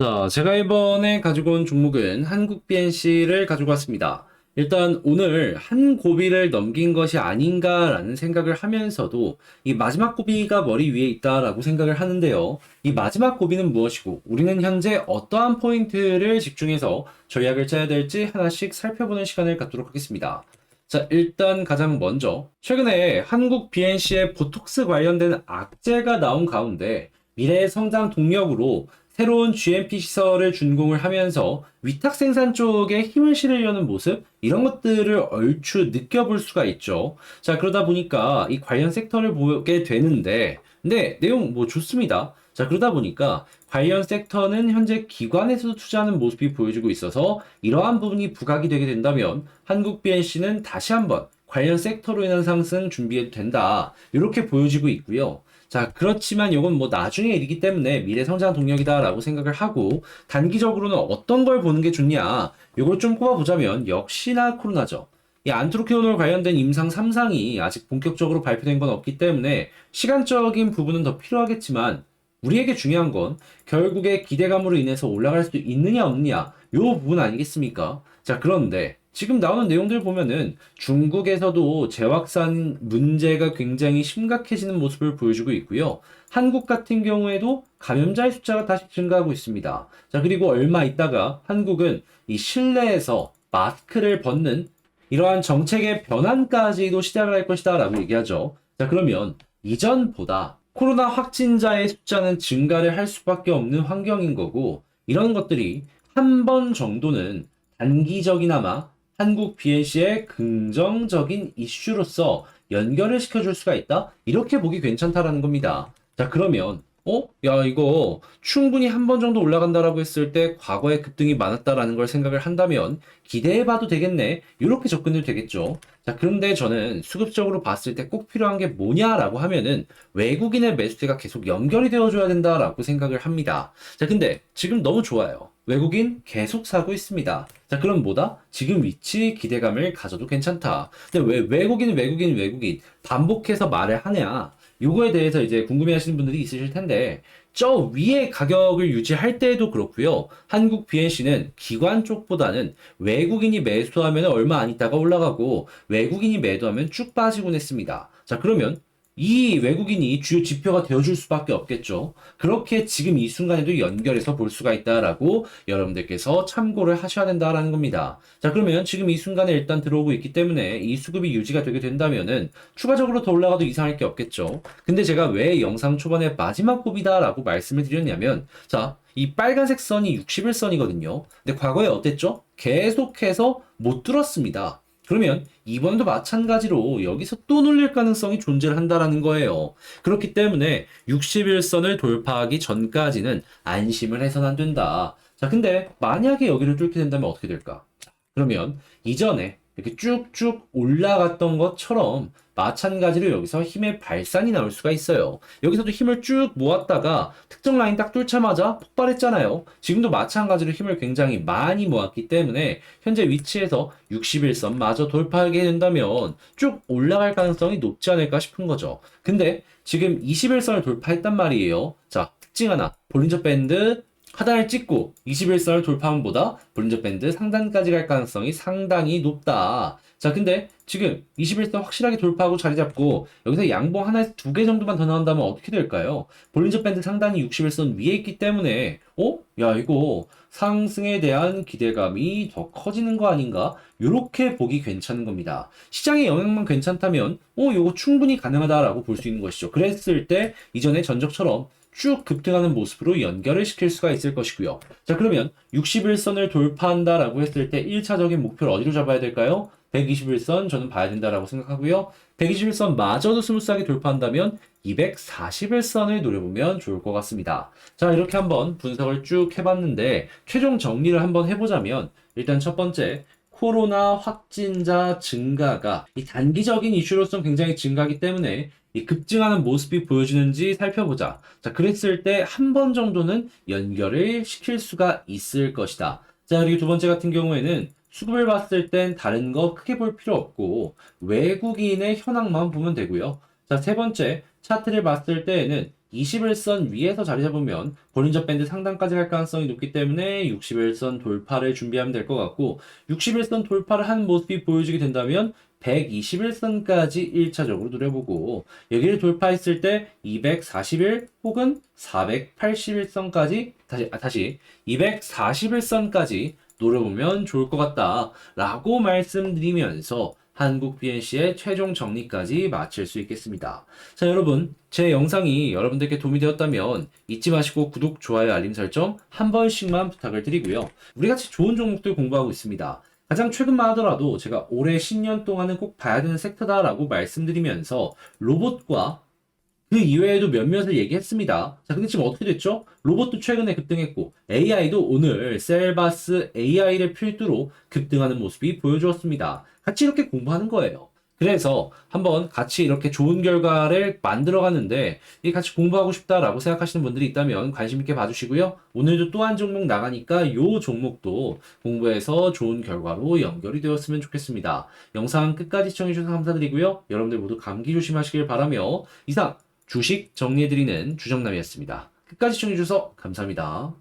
자, 제가 이번에 가지고 온 종목은 한국 BNC를 가지고 왔습니다. 일단 오늘 한 고비를 넘긴 것이 아닌가라는 생각을 하면서도 이 마지막 고비가 머리 위에 있다라고 생각을 하는데요. 이 마지막 고비는 무엇이고 우리는 현재 어떠한 포인트를 집중해서 전략을 짜야 될지 하나씩 살펴보는 시간을 갖도록 하겠습니다. 자, 일단 가장 먼저 최근에 한국 BNC의 보톡스 관련된 악재가 나온 가운데 미래의 성장 동력으로 새로운 GMP 시설을 준공을 하면서 위탁 생산 쪽에 힘을 실으려는 모습 이런 것들을 얼추 느껴볼 수가 있죠. 자 그러다 보니까 이 관련 섹터를 보게 되는데 네 내용 뭐 좋습니다. 자 그러다 보니까 관련 섹터는 현재 기관에서도 투자하는 모습이 보여지고 있어서 이러한 부분이 부각이 되게 된다면 한국 BNC는 다시 한번 관련 섹터로 인한 상승 준비해도 된다. 이렇게 보여지고 있고요. 자, 그렇지만 이건 뭐 나중의 일이기 때문에 미래 성장 동력이다라고 생각을 하고 단기적으로는 어떤 걸 보는 게 좋냐? 이걸 좀 꼽아보자면 역시나 코로나죠. 이 안트로키오놀 관련된 임상 3상이 아직 본격적으로 발표된 건 없기 때문에 시간적인 부분은 더 필요하겠지만 우리에게 중요한 건 결국에 기대감으로 인해서 올라갈 수 있느냐 없느냐 요 부분 아니겠습니까? 자, 그런데 지금 나오는 내용들 보면은 중국에서도 재확산 문제가 굉장히 심각해지는 모습을 보여주고 있고요. 한국 같은 경우에도 감염자의 숫자가 다시 증가하고 있습니다. 자, 그리고 얼마 있다가 한국은 이 실내에서 마스크를 벗는 이러한 정책의 변환까지도 시작을 할 것이다 라고 얘기하죠. 자, 그러면 이전보다 코로나 확진자의 숫자는 증가를 할 수밖에 없는 환경인 거고, 이런 것들이 한 번 정도는 단기적이나마 한국 BNC의 긍정적인 이슈로서 연결을 시켜줄 수가 있다? 이렇게 보기 괜찮다라는 겁니다. 자, 그러면, 어? 야, 이거 충분히 한 번 정도 올라간다라고 했을 때 과거에 급등이 많았다라는 걸 생각을 한다면 기대해봐도 되겠네. 이렇게 접근해도 되겠죠. 자, 그런데 저는 수급적으로 봤을 때 꼭 필요한 게 뭐냐라고 하면은 외국인의 매수세가 계속 연결이 되어줘야 된다라고 생각을 합니다. 자, 근데 지금 너무 좋아요. 외국인 계속 사고 있습니다. 자, 그럼 뭐다? 지금 위치 기대감을 가져도 괜찮다. 근데 왜 외국인, 외국인, 외국인 반복해서 말을 하냐? 요거에 대해서 이제 궁금해 하시는 분들이 있으실 텐데, 저 위에 가격을 유지할 때에도 그렇고요. 한국 BNC는 기관 쪽보다는 외국인이 매수하면 얼마 안 있다가 올라가고 외국인이 매도하면 쭉 빠지곤 했습니다. 자, 그러면 이 외국인이 주요 지표가 되어줄 수밖에 없겠죠. 그렇게 지금 이 순간에도 연결해서 볼 수가 있다라고 여러분들께서 참고를 하셔야 된다라는 겁니다. 자, 그러면 지금 이 순간에 일단 들어오고 있기 때문에 이 수급이 유지가 되게 된다면은 추가적으로 더 올라가도 이상할 게 없겠죠. 근데 제가 왜 영상 초반에 마지막 고비다라고 말씀을 드렸냐면, 자, 이 빨간색 선이 61선이거든요. 근데 과거에 어땠죠? 계속해서 못 뚫었습니다. 그러면 이번도 마찬가지로 여기서 또 눌릴 가능성이 존재를 한다라는 거예요. 그렇기 때문에 61선을 돌파하기 전까지는 안심을 해서는 안 된다. 자, 근데 만약에 여기를 뚫게 된다면 어떻게 될까? 그러면 이전에 이렇게 쭉쭉 올라갔던 것처럼 마찬가지로 여기서 힘의 발산이 나올 수가 있어요. 여기서도 힘을 쭉 모았다가 특정 라인 딱 뚫자마자 폭발했잖아요. 지금도 마찬가지로 힘을 굉장히 많이 모았기 때문에 현재 위치에서 61선 마저 돌파하게 된다면 쭉 올라갈 가능성이 높지 않을까 싶은 거죠. 근데 지금 21선을 돌파했단 말이에요. 자, 특징 하나. 볼린저 밴드 하단을 찍고 21선을 돌파함보다 볼린저 밴드 상단까지 갈 가능성이 상당히 높다. 자, 근데 지금 21선 확실하게 돌파하고 자리 잡고 여기서 양봉 하나에서 두 개 정도만 더 나온다면 어떻게 될까요? 볼린저 밴드 상단이 61선 위에 있기 때문에 어? 야, 이거 상승에 대한 기대감이 더 커지는 거 아닌가? 이렇게 보기 괜찮은 겁니다. 시장의 영향만 괜찮다면 어, 이거 충분히 가능하다라고 볼 수 있는 것이죠. 그랬을 때 이전에 전적처럼 쭉 급등하는 모습으로 연결을 시킬 수가 있을 것이고요. 자, 그러면 61선을 돌파한다라고 했을 때 1차적인 목표를 어디로 잡아야 될까요? 121선 저는 봐야 된다라고 생각하고요. 121선 마저도 스무스하게 돌파한다면 241선을 노려보면 좋을 것 같습니다. 자, 이렇게 한번 분석을 쭉 해봤는데 최종 정리를 한번 해보자면 일단 첫 번째 코로나 확진자 증가가 이 단기적인 이슈로서 굉장히 증가하기 때문에 이 급증하는 모습이 보여주는지 살펴보자. 자, 그랬을 때 한 번 정도는 연결을 시킬 수가 있을 것이다. 자, 그리고 두 번째 같은 경우에는 수급을 봤을 땐 다른 거 크게 볼 필요 없고 외국인의 현황만 보면 되고요. 자, 세 번째 차트를 봤을 때에는 21선 위에서 자리 잡으면 볼린저 밴드 상단까지 갈 가능성이 높기 때문에 61선 돌파를 준비하면 될 것 같고 61선 돌파를 한 모습이 보여지게 된다면 121선까지 1차적으로 노려보고 여기를 돌파했을 때 241 혹은 481선까지 다시 아, 다시 241선까지 노려보면 좋을 것 같다 라고 말씀드리면서 한국 BNC의 최종 정리까지 마칠 수 있겠습니다. 자, 여러분, 제 영상이 여러분들께 도움이 되었다면 잊지 마시고 구독, 좋아요, 알림 설정 한 번씩만 부탁을 드리고요. 우리 같이 좋은 종목들 공부하고 있습니다. 가장 최근만 하더라도 제가 올해 10년 동안은 꼭 봐야 되는 섹터다라고 말씀드리면서 로봇과 그 이외에도 몇몇을 얘기했습니다. 자, 근데 지금 어떻게 됐죠? 로봇도 최근에 급등했고, AI도 오늘 셀바스 AI를 필두로 급등하는 모습이 보여주었습니다. 같이 이렇게 공부하는 거예요. 그래서 한번 같이 이렇게 좋은 결과를 만들어 가는데 이 같이 공부하고 싶다라고 생각하시는 분들이 있다면 관심 있게 봐주시고요. 오늘도 또 한 종목 나가니까 요 종목도 공부해서 좋은 결과로 연결이 되었으면 좋겠습니다. 영상 끝까지 시청해주셔서 감사드리고요. 여러분들 모두 감기 조심하시길 바라며 이상 주식 정리해드리는 주정남이었습니다. 끝까지 시청해주셔서 감사합니다.